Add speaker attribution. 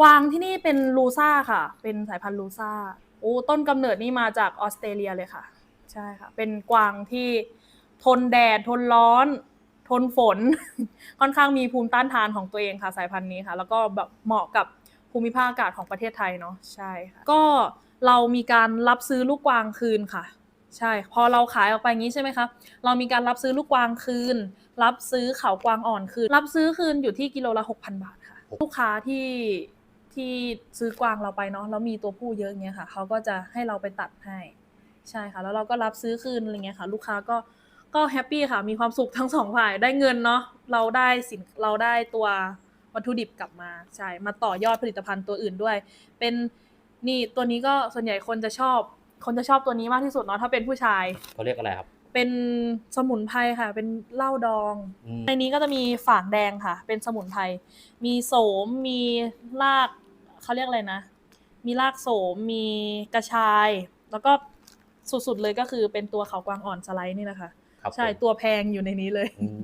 Speaker 1: กวางที่นี่เป็นลูซ่าค่ะ เป็นสายพันธุ์ลูซ่าโอ้ต้นกำเนิดนี่มาจากออสเตรเลียเลยค่ะ ใช่ค่ะ เป็นกวางที่ทนแดดทนร้อน ทนฝน ค่อนข้างมีภูมิต้านทานของตัวเองค่ะสายพันธุ์นี้ค่ะ แล้วก็แบบเหมาะกับภูมิภาคอากาศของประเทศไทยเนาะใช่ค่ะก็เรามีการรับซื้อลูกกวางคืนค่ะ ใช่ พอเราขายออกไปงี้ใช่ไหมคะเรามีการรับซื้อลูกกวางคืน รับซื้อเขากวางอ่อนคืน รับซื้อคืนอยู่ที่กิโลละ6,000 บาทค่ะ ลูกค้าที่ ที่ซื้อกวางเราไปเนาะแล้วมีตัวผู้เยอะอย่างเงี้ยค่ะเขาก็จะให้เราไปตัดให้ใช่ค่ะ แล้วเราก็รับซื้อคืนอะไรเงี้ยค่ะ ลูกค้าก็ก็แฮปปี้ค่ะ มีความสุขทั้งสองฝ่ายได้เงินเนาะเราได้สินเราได้ตัววัตถุดิบกลับมาใช่มาต่อยอดผลิตภัณฑ์ตัวอื่นด้วย เป็นนี่ตัวนี้ก็ส่วนใหญ่คนจะชอบ คนจะชอบตัวนี้มากที่สุดเนาะถ้าเป็นผู้ชาย
Speaker 2: เขาเรียกอะไรครับ
Speaker 1: เป็นสมุนไพรค่ะ เป็นเหล้าดอง
Speaker 2: อืม
Speaker 1: ในนี้ก็จะมีฝางแดงค่ะ เป็นสมุนไพรมีโสมมีราก เขาเรียกอะไรนะ มีรากโสม มีกระชาย แล้วก็สุดๆเลยก็คือเป็นตัวเขากวางอ่อนสไลด์นี่นะคะ
Speaker 2: ครับ
Speaker 1: ใช่
Speaker 2: ผม
Speaker 1: ตัวแพงอยู่ในนี้เลย
Speaker 2: อืม